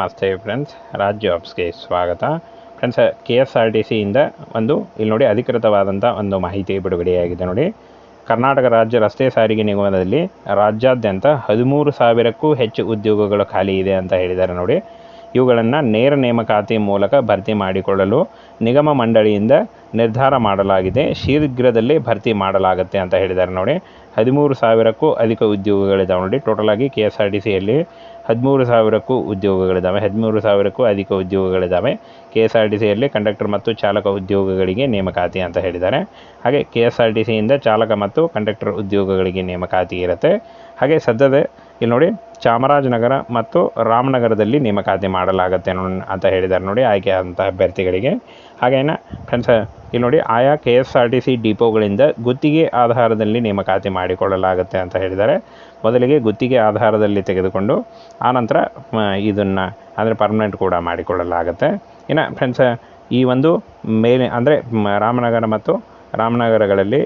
ನಮಸ್ತೆ ಫ್ರೆಂಡ್ಸ್ ರಾಜ್ ಜಾಬ್ಸ್ಗೆ ಸ್ವಾಗತ. Friends K S R T ಸಿಯಿಂದ ಒಂದು, ಇಲ್ಲಿ ನೋಡಿ ಅಧಿಕೃತವಾದಂಥ ಒಂದು ಮಾಹಿತಿ ಬಿಡುಗಡೆಯಾಗಿದೆ ನೋಡಿ. ಕರ್ನಾಟಕ ರಾಜ್ಯ ರಸ್ತೆ ಸಾರಿಗೆ ನಿಗಮದಲ್ಲಿ ರಾಜ್ಯಾದ್ಯಂತ ಹದಿಮೂರು ಸಾವಿರಕ್ಕೂ ಹೆಚ್ಚು ಉದ್ಯೋಗಗಳು ಖಾಲಿ ಇದೆ ಅಂತ ಹೇಳಿದ್ದಾರೆ ನೋಡಿ. ಇವುಗಳನ್ನು ನೇರ ನೇಮಕಾತಿ ಮೂಲಕ ಭರ್ತಿ ಮಾಡಿಕೊಳ್ಳಲು ನಿಗಮ ಮಂಡಳಿಯಿಂದ ನಿರ್ಧಾರ ಮಾಡಲಾಗಿದೆ. ಶೀಘ್ರದಲ್ಲೇ ಭರ್ತಿ ಮಾಡಲಾಗುತ್ತೆ ಅಂತ ಹೇಳಿದ್ದಾರೆ ನೋಡಿ. ಹದಿಮೂರು ಸಾವಿರಕ್ಕೂ ಅಧಿಕ ಉದ್ಯೋಗಗಳಿದ್ದಾವೆ ನೋಡಿ. ಟೋಟಲಾಗಿ ಕೆ ಎಸ್ ಆರ್ ಟಿ ಸಿಯಲ್ಲಿ ಹದಿಮೂರು ಸಾವಿರಕ್ಕೂ ಉದ್ಯೋಗಗಳಿದ್ದಾವೆ ಹದಿಮೂರು ಸಾವಿರಕ್ಕೂ ಅಧಿಕ ಉದ್ಯೋಗಗಳಿದ್ದಾವೆ ಕೆ ಎಸ್ ಆರ್ ಟಿ ಸಿಯಲ್ಲಿ ಕಂಡಕ್ಟರ್ ಮತ್ತು ಚಾಲಕ ಉದ್ಯೋಗಗಳಿಗೆ ನೇಮಕಾತಿ ಅಂತ ಹೇಳಿದ್ದಾರೆ. ಹಾಗೆ ಕೆ ಎಸ್ ಆರ್ ಟಿ ಸಿಯಿಂದ ಚಾಲಕ ಮತ್ತು ಕಂಡಕ್ಟರ್ ಉದ್ಯೋಗಗಳಿಗೆ ನೇಮಕಾತಿ ಇರುತ್ತೆ. ಹಾಗೆ ಸದ್ಯದ ಇಲ್ಲಿ ನೋಡಿ ಚಾಮರಾಜನಗರ ಮತ್ತು ರಾಮನಗರದಲ್ಲಿ ನೇಮಕಾತಿ ಮಾಡಲಾಗುತ್ತೆ ಅಂತ ಹೇಳಿದ್ದಾರೆ ನೋಡಿ ಆಯ್ಕೆ ಆಯ್ಕೆಯಾದಂಥ ಅಭ್ಯರ್ಥಿಗಳಿಗೆ. ಹಾಗೇನ ಫ್ರೆಂಡ್ಸ್ ಇಲ್ಲಿ ನೋಡಿ ಆಯಾ K S R T C ಡಿಪೋಗಳಿಂದ ಗುತ್ತಿಗೆ ಆಧಾರದಲ್ಲಿ ನೇಮಕಾತಿ ಮಾಡಿಕೊಳ್ಳಲಾಗುತ್ತೆ ಅಂತ ಹೇಳಿದ್ದಾರೆ. ಮೊದಲಿಗೆ ಗುತ್ತಿಗೆ ಆಧಾರದಲ್ಲಿ ತೆಗೆದುಕೊಂಡು ಆನಂತರ ಇದನ್ನು ಅಂದರೆ ಪರ್ಮನೆಂಟ್ ಕೂಡ ಮಾಡಿಕೊಳ್ಳಲಾಗುತ್ತೆ. ಇನ್ನು ಫ್ರೆಂಡ್ಸ್ ಈ ಒಂದು ಮೇಲೆ ಅಂದರೆ ರಾಮನಗರ ಮತ್ತು ರಾಮನಗರಗಳಲ್ಲಿ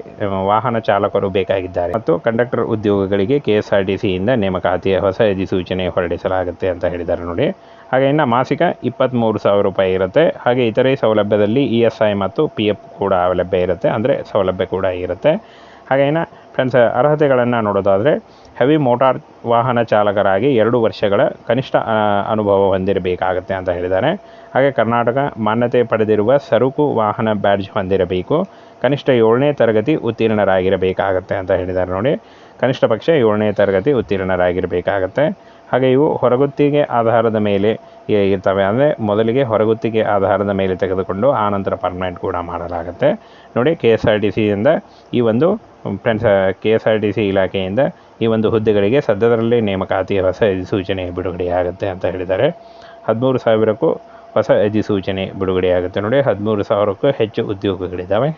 ವಾಹನ ಚಾಲಕರು ಬೇಕಾಗಿದ್ದಾರೆ. ಮತ್ತು ಕಂಡಕ್ಟರ್ ಉದ್ಯೋಗಗಳಿಗೆ ಕೆ ಎಸ್ ಆರ್ ಟಿ ಸಿಯಿಂದ ನೇಮಕಾತಿಯ ಹೊಸ ಅಧಿಸೂಚನೆ ಹೊರಡಿಸಲಾಗುತ್ತೆ ಅಂತ ಹೇಳಿದ್ದಾರೆ ನೋಡಿ. ಹಾಗೆ ಇನ್ನು ಮಾಸಿಕ ಇಪ್ಪತ್ತ್ಮೂರು ಸಾವಿರ ರೂಪಾಯಿ ಇರುತ್ತೆ. ಹಾಗೆ ಇತರೆ ಸೌಲಭ್ಯದಲ್ಲಿ ಇ ಎಸ್ ಐ ಮತ್ತು ಪಿ ಎಫ್ ಕೂಡ ಲಭ್ಯ ಇರುತ್ತೆ. ಅಂದರೆ ಸೌಲಭ್ಯ ಕೂಡ ಇರುತ್ತೆ. ಹಾಗೆ ಇನ್ನು ಫ್ರೆಂಡ್ಸ್ ಅರ್ಹತೆಗಳನ್ನು ನೋಡೋದಾದರೆ ಹೆವಿ ಮೋಟಾರ್ ವಾಹನ ಚಾಲಕರಾಗಿ ಎರಡು ವರ್ಷಗಳ ಕನಿಷ್ಠ ಅನುಭವ ಹೊಂದಿರಬೇಕಾಗತ್ತೆ ಅಂತ ಹೇಳಿದ್ದಾರೆ. ಹಾಗೆ ಕರ್ನಾಟಕ ಮಾನ್ಯತೆ ಪಡೆದಿರುವ ಸರಕು ವಾಹನ ಬ್ಯಾಡ್ಜ್ ಹೊಂದಿರಬೇಕು. ಕನಿಷ್ಠ ಏಳನೇ ತರಗತಿ ಉತ್ತೀರ್ಣರಾಗಿರಬೇಕಾಗತ್ತೆ ಅಂತ ಹೇಳಿದ್ದಾರೆ ನೋಡಿ. ಕನಿಷ್ಠ ಪಕ್ಷ ಏಳನೇ ತರಗತಿ ಉತ್ತೀರ್ಣರಾಗಿರಬೇಕಾಗತ್ತೆ. ಹಾಗೆ ಇವು ಹೊರಗುತ್ತಿಗೆ ಆಧಾರದ ಮೇಲೆ ಇರ್ತವೆ. ಅಂದರೆ ಮೊದಲಿಗೆ ಹೊರಗುತ್ತಿಗೆ ಆಧಾರದ ಮೇಲೆ ತೆಗೆದುಕೊಂಡು ಆನಂತರ ಪರ್ಮನೆಂಟ್ ಕೂಡ ಮಾಡಲಾಗುತ್ತೆ. ನೋಡಿ ಕೆ ಎಸ್ ಆರ್ ಟಿ ಸಿಯಿಂದ ಈ ಒಂದು friends K S R T C ಇಲಾಖೆಯಿಂದ ಈ ಒಂದು ಹುದ್ದೆಗಳಿಗೆ ಸದ್ಯದರಲ್ಲೇ ನೇಮಕಾತಿ ಹೊಸ ಅಧಿಸೂಚನೆ ಬಿಡುಗಡೆಯಾಗುತ್ತೆ ಅಂತ ಹೇಳಿದ್ದಾರೆ. ಹದಿಮೂರು ಸಾವಿರಕ್ಕೂ ಹೊಸ ಅಧಿಸೂಚನೆ ಬಿಡುಗಡೆಯಾಗುತ್ತೆ ನೋಡಿ. ಹದಿಮೂರು ಸಾವಿರಕ್ಕೂ ಹೆಚ್ಚು ಉದ್ಯೋಗಗಳಿದ್ದಾವೆ.